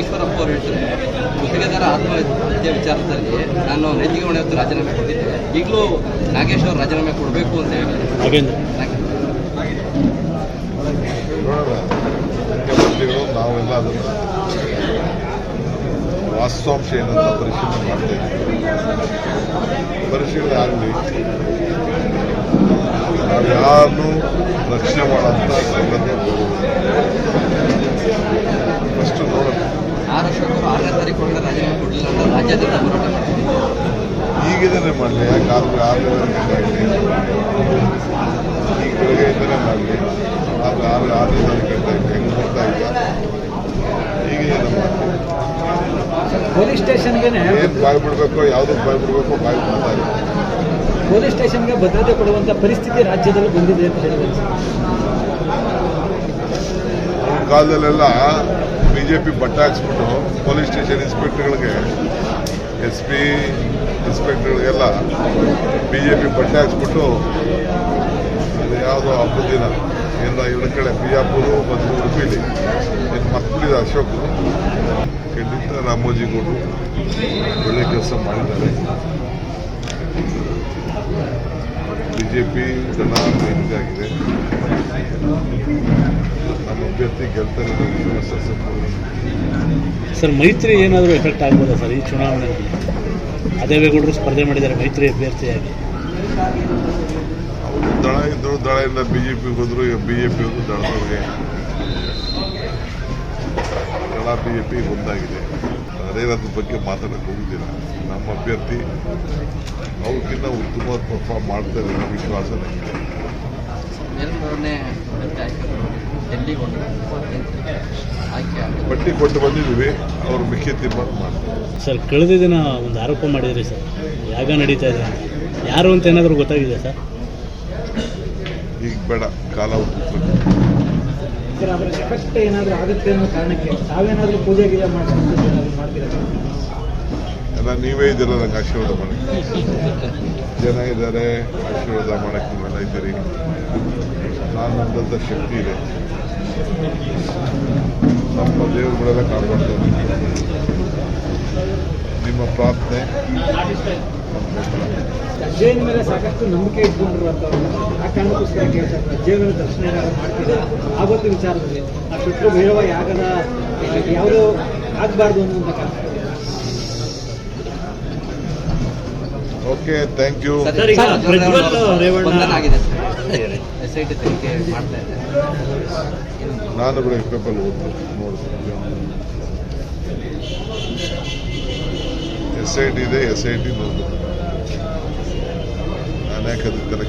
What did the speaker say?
ಈಶ್ವರಪ್ಪ ಅವರು ಹೇಳ್ತಾರೆ ಗುತ್ತಿಗೆದಾರ ಆತ್ಮಹತ್ಯೆ ವಿಚಾರದಲ್ಲಿ ನಾನು ನೈತಿಕ ಹೊಣೆ ಹೊತ್ತು ರಾಜೀನಾಮೆ ಕೊಟ್ಟಿದ್ದೆ. ಈಗಲೂ ನಾಗೇಶ್ ಅವರು ರಾಜೀನಾಮೆ ಕೊಡಬೇಕು ಅಂತ ಹೇಳಿ ಹಾಗೇಂದ್ರ ನೋಡೋಣ ಮುಖ್ಯಮಂತ್ರಿಗಳು ನಾವೆಲ್ಲ ಅದನ್ನು ವಾಸ್ತವಾಂಶ ಏನಂತ ಪರಿಶೀಲನೆ ಮಾಡ್ತಾ ಇದ್ದೀವಿ. ಪರಿಶೀಲನೆ ಆಗಲಿ. ನಾವು ಯಾರನ್ನೂ ರಕ್ಷಣೆ ಮಾಡೋಂಥ ಸಂಗತಿ ಫಸ್ಟ್ ನೋಡೋಣ. ಆರು ತಾರೀಕಿಗೆ ಈಗ ಬೆಳಗ್ಗೆಯಿಂದಲೇ ಮಾಡಲಿ ಆರು ಆರು ಆರನೇ ತಾರೀಕಿಂದ ಹೆಂಗೆ ನೋಡ್ತಾ ಇಲ್ಲ ಪೊಲೀಸ್ ಸ್ಟೇಷನ್ಗೆ ಏನು ಬಾಯ್ ಬಿಡಬೇಕು ಯಾವುದಕ್ಕೆ ಬಾಯ್ ಬಿಡಬೇಕು ಬಾಯ್ ಬಿಡ್ತಾ ಇಲ್ಲ ಪೊಲೀಸ್ ಸ್ಟೇಷನ್ಗೆ ಭದ್ರತೆ ಕೊಡುವಂತ ಪರಿಸ್ಥಿತಿ ರಾಜ್ಯದಲ್ಲಿ ಬಂದಿದೆ ಅಂತ ಹೇಳಿದ್ರು ಕಾಲದಲ್ಲೆಲ್ಲ ಬಿ ಜೆ ಪಿ ಬಟ್ಟ ಹಾಕ್ಸ್ಬಿಟ್ಟು ಪೊಲೀಸ್ ಸ್ಟೇಷನ್ ಇನ್ಸ್ಪೆಕ್ಟರ್ಗಳಿಗೆ, ಎಸ್ ಪಿ ಇನ್ಸ್ಪೆಕ್ಟರ್ಗಳಿಗೆಲ್ಲ ಬಿ ಜೆ ಪಿ ಬಟ್ಟೆ ಹಾಕ್ಸ್ಬಿಟ್ಟು ಅದು ಯಾವುದೋ ಹಬ್ಬದ ದಿನ ಎಲ್ಲ ಇವ್ರ ಕಡೆ ಬಿಜಾಪುರು ಮತ್ತು ಉಡುಪಿಲಿ ಇನ್ನು ಮಕ್ಕಳಿದ ಅಶೋಕ್. ಖಂಡಿತ ರಾಮೋಜಿಗೌಡರು ಒಳ್ಳೆ ಕೆಲಸ ಮಾಡಿದ್ದಾರೆ. ಬಿ ಜೆ ಪಿ ಜನ ಆಗಿದೆ? ಅಭ್ಯರ್ಥಿ ಗೆಲ್ತಾರೆ ಸರ್ ಮೈತ್ರಿ ಏನಾದರೂ ಎಫೆಕ್ಟ್ ಆಗ್ಬೋದಾ ಸರ್ ಈ ಚುನಾವಣೆಯಲ್ಲಿ ಅದೇವೇಗೌಡರು ಸ್ಪರ್ಧೆ ಮಾಡಿದ್ದಾರೆ ಮೈತ್ರಿ ಅಭ್ಯರ್ಥಿಯಾಗಿ. ಅವರು ದಳ ಇದ್ದರು ದಳದಿಂದ ಬಿ ಜೆ ಪಿಗೆ ಹೋದರು ಈಗ ಬಿ ಜೆ ಪಿ ಹೋದ್ರು ದಳದವ್ರಿಗೆ. ದಳ ಬಿ ಜೆ ಪಿ ಒಂದಾಗಿದೆ ಅದೇನದ್ರ ಬಗ್ಗೆ ಮಾತಾಡಕ್ಕೆ ಹೋಗುದಿಲ್ಲ. ನಮ್ಮ ಅಭ್ಯರ್ಥಿ ಅವ್ರಿಗಿಂತ ಉತ್ತಮವಾದ ಪರ್ಫಾರ್ಮ್ ಮಾಡ್ತಾರೆ ವಿಶ್ವಾಸ ವಿಶ್ವಾಸ ನನಗಿದೆ ಮೇಲ್ಮನೆ ಆಯ್ಕೆ ಡೆಲ್ಲಿಗೆ ಆಯ್ಕೆ ಪಟ್ಟಿ ಕೊಟ್ಟು ಬಂದಿದ್ದೀವಿ ಅವರು ಮುಖ್ಯ ತೀರ್ಮಾನ ಮಾಡ್ತಾರೆ. ಸರ್ ಕಳೆದ ದಿನ ಒಂದು ಆರೋಪ ಮಾಡಿದ್ರಿ ಸರ್. ಯಾಗ ನಡೀತಾ ಇದೆ? ಯಾರು ಅಂತ ಏನಾದರೂ ಗೊತ್ತಾಗಿದೆ ಸರ್? ಈಗ ಬೇಡ ಕಾಲ ಸರ್ ಅದರ ಎಫೆಕ್ಟ್ ಏನಾದರೂ ಆಗುತ್ತೆ ಅನ್ನೋ ಕಾರಣಕ್ಕೆ ತಾವೇನಾದರೂ ಪೂಜೆ ಗೀಜೆ ಮಾಡ್ತೀರಾ ಎಲ್ಲ ನೀವೇ ಇದ್ದೀರ ನಂಗೆ ಆಶೀರ್ವಾದ ಮಾಡಿ ಜನ ಇದ್ದಾರೆ, ಆಶೀರ್ವಾದ ಮಾಡಕ್ಕೆ ನೀವೆಲ್ಲ ಇದ್ದೀರಿ. ನಾನು ನಮ್ಮದಂಥ ಶಕ್ತಿ ಇದೆ. ನಮ್ಮ ದೇವರುಗಳೆಲ್ಲ ಕಾಪಾಡ್ತಾರೆ ನಿಮ್ಮ ಪ್ರಾರ್ಥನೆ. ಸಾಕಷ್ಟು ನಂಬಿಕೆ ಇಟ್ಕೊಂಡಿರುವಂಥವ್ರು, ಆ ಕಾರಣಕ್ಕೋಸ್ಕರ ಕೇಳ್ತಾರೆ ದರ್ಶನ ಏನಾದ್ರು ಮಾಡ್ತೀರಾ? ಆವತ್ತು ವಿಚಾರದಲ್ಲಿ ಆ ಶತ್ರು ಭೈರವ ಯಾಗದ ಯಾವುದೋ ಆಗಬಾರ್ದು ಅನ್ನುವಂಥ ಕಾರಣ ತನಿಖೆ ಥ್ಯಾಂಕ್ ಇದೆ ನಾನು ಕೂಡ ಪೇಪರ್ ಓದ್ತೀನಿ ನೋಡ್ತೀನಿ ಎಸ್ ಐ ಟಿ ಇದೆ ಎಸ್ ಐ ಟಿ ನೋಡ್ಬೇಕು. ನಾನು ಯಾಕೆ ಅದಕ್ಕೆ ತಲೆ